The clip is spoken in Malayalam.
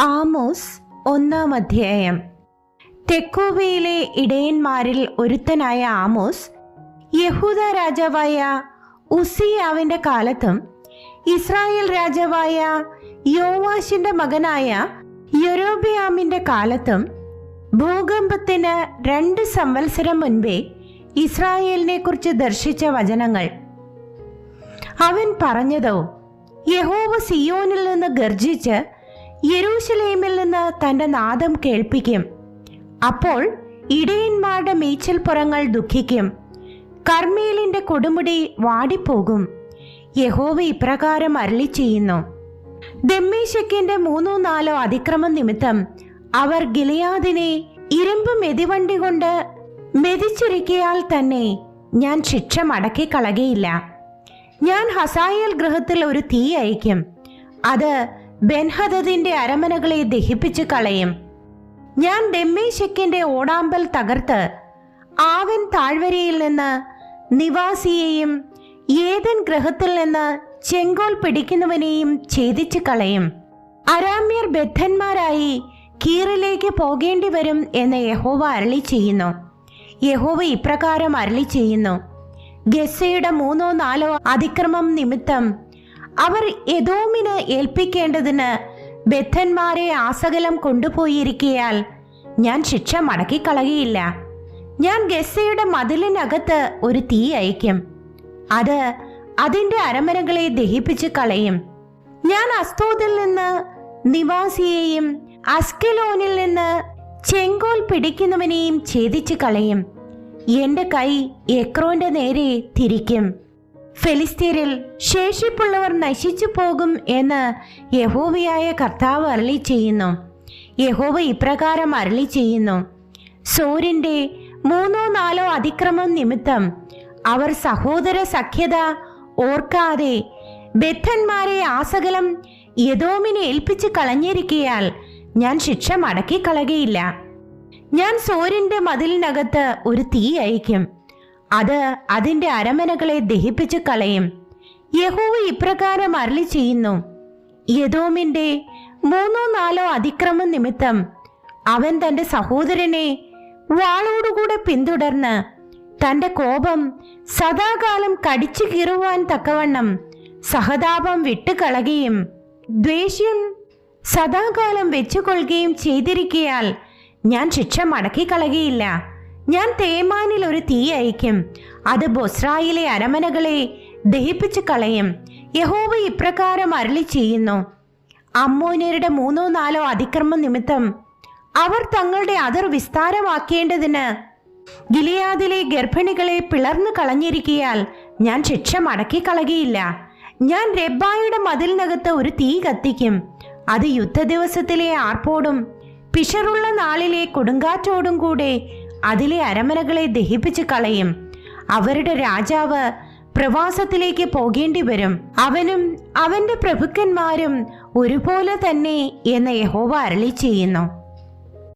ആമോസ് ഒന്നാം അധ്യായം. തെക്കോവയിലെ ഇടയന്മാരിൽ ഒരുത്തനായ ആമോസ് യഹൂദ രാജാവായ ഉസിയാവിന്റെ കാലത്തും ഇസ്രായേൽ രാജാവായ യോവാഷിന്റെ മകനായ യൊരോബിയാമിന്റെ കാലത്തും ഭൂകമ്പത്തിന് രണ്ട് സംവത്സരം മുൻപേ ഇസ്രായേലിനെ കുറിച്ച് ദർശിച്ച വചനങ്ങൾ. അവൻ പറഞ്ഞതോ യഹോവ സിയോനിൽ നിന്ന് ഗർജിച്ച് യെരൂശലേമിൽ നിന്ന് തന്റെ നാദം കേൾപ്പിക്കും. അപ്പോൾ ഇടയന്മാരുടെ മേച്ചിൽപ്പുറങ്ങൾ ദുഃഖിക്കും. കർമ്മേലിന്റെ കൊടുമുടി വാടിപ്പോകും. യഹോവ ഇപ്രകാരം അരളി ചെയ്യുന്നു ദമ്മേശക്കിന്റെ മൂന്നോ നാലോ അതിക്രമം നിമിത്തം അവർ ഗിലിയാദിനെ ഇരുമ്പ് മെതിവണ്ടി കൊണ്ട് മെതിച്ചിരിക്കയാൽ തന്നെ ഞാൻ ശിക്ഷ മടക്കി കളകയില്ല ഞാൻ ഹസായൽ ഗ്രഹത്തിൽ ഒരു തീ അയക്കും അത് ബെൻഹദദിന്റെ അരമനകളെ ദഹിപ്പിച്ചു കളയും. ഞാൻ ദമ്മേശക്കിന്റെ ഓടാമ്പൽ തകർത്ത് ആവൻ താഴ്വരയിൽ നിന്ന് നിവാസിയെയും ഏതൻ ഗ്രഹത്തിൽ നിന്ന് ചെങ്കോൽ പിടിക്കുന്നവനെയും ഛേദിച്ചു കളയും. അരാമ്യർ ബദ്ധന്മാരായി കീറിലേക്ക് പോകേണ്ടി വരും എന്ന് യഹോവ അരളി ചെയ്യുന്നു. യഹോവ ഇപ്രകാരം അരളി ചെയ്യുന്നു. ഗസയുടെ മൂന്നോ നാലോ അതിക്രമം നിമിത്തം അവർ എദോമിന് ഏൽപ്പിക്കേണ്ടതിന് ബദ്ധന്മാരെ ആസകലം കൊണ്ടുപോയിരിക്കയാൽ ഞാൻ ശിക്ഷ മടക്കിക്കളകയില്ല ഞാൻ ഗസയുടെ മതിലിനകത്ത് ഒരു തീ അയക്കും അത് അതിന്റെ അരമനകളെ ദഹിപ്പിച്ച് കളയും. ഞാൻ അസ്തോദിൽ നിന്ന് നിവാസിയെയും അസ്കലോനിൽ നിന്ന് ചെങ്കോൽ പിടിക്കുന്നവനെയും ഛേദിച്ച് കളയും. എന്റെ കൈ എക്രോന്റെ നേരെ തിരിക്കും. ഫെലിസ്തീരിൽ ശേഷിപ്പുള്ളവർ നശിച്ചു പോകും എന്ന് യഹോവയായ കർത്താവ് അരളി ചെയ്യുന്നു. യഹോവ ഇപ്രകാരം അരളി ചെയ്യുന്നു. സൂര്യന്റെ മൂന്നോ നാലോ അതിക്രമം നിമിത്തം അവർ സഹോദര സഖ്യത ഓർക്കാതെ ബദ്ധന്മാരെ ആസകലം യദോമിനെ ഏൽപ്പിച്ച് കളഞ്ഞിരിക്കയാൽ ഞാൻ ശിക്ഷ മടക്കിക്കളകയില്ല. ഞാൻ സൂര്യന്റെ മതിലിനകത്ത് ഒരു തീ അയക്കും അത് അതിന്റെ അരമനകളെ ദഹിപ്പിച്ചു കളയും. യഹോവ ഇപ്രകാരം അരളി ചെയ്യുന്നു യദോമിന്റെ മൂന്നോ നാലോ അതിക്രമം നിമിത്തം അവൻ തന്റെ സഹോദരനെ വാളോടുകൂടെ പിന്തുടർന്ന് തന്റെ കോപം സദാകാലം കടിച്ചു കീറുവാൻ തക്കവണ്ണം സഹതാപം വിട്ടുകളകയും ദ്വേഷ്യം സദാകാലം വെച്ചുകൊള്ളുകയും ചെയ്തിരിക്കയാൽ ഞാൻ ശിക്ഷ മടക്കി കളകയില്ല ഞാൻ തേമാനിൽ ഒരു തീ അയക്കും അത് ബൊസ്രായിലെ അരമനകളെ ദഹിപ്പിച്ചു കളയും. യഹോവ ഇപ്രകാരം അരളി ചെയ്യുന്നു. അമ്മോനരുടെ മൂന്നോ നാലോ അതിക്രമം നിമിത്തം അവർ തങ്ങളുടെ അതിർ വിസ്താരമാക്കേണ്ടതിന് ഗിലിയാദിലെ ഗർഭിണികളെ പിളർന്നു കളഞ്ഞിരിക്കിയാൽ ഞാൻ ശിക്ഷ മടക്കി കളകിയില്ല ഞാൻ രബ്ബായുടെ മതിലിനകത്ത് ഒരു തീ കത്തിക്കും. അത് യുദ്ധ ദിവസത്തിലെ ആർപ്പോടും പിഷറുള്ള നാളിലെ കൊടുങ്കാറ്റോടും കൂടെ അതിലെ അരമനകളെ ദഹിപ്പിച്ച് കളയും. അവരുടെ രാജാവ് പ്രവാസത്തിലേക്ക് പോകേണ്ടി വരും. അവനും അവന്റെ പ്രഭുക്കന്മാരും ഒരുപോലെ തന്നെ എന്ന് യഹോവ അരളി ചെയ്യുന്നു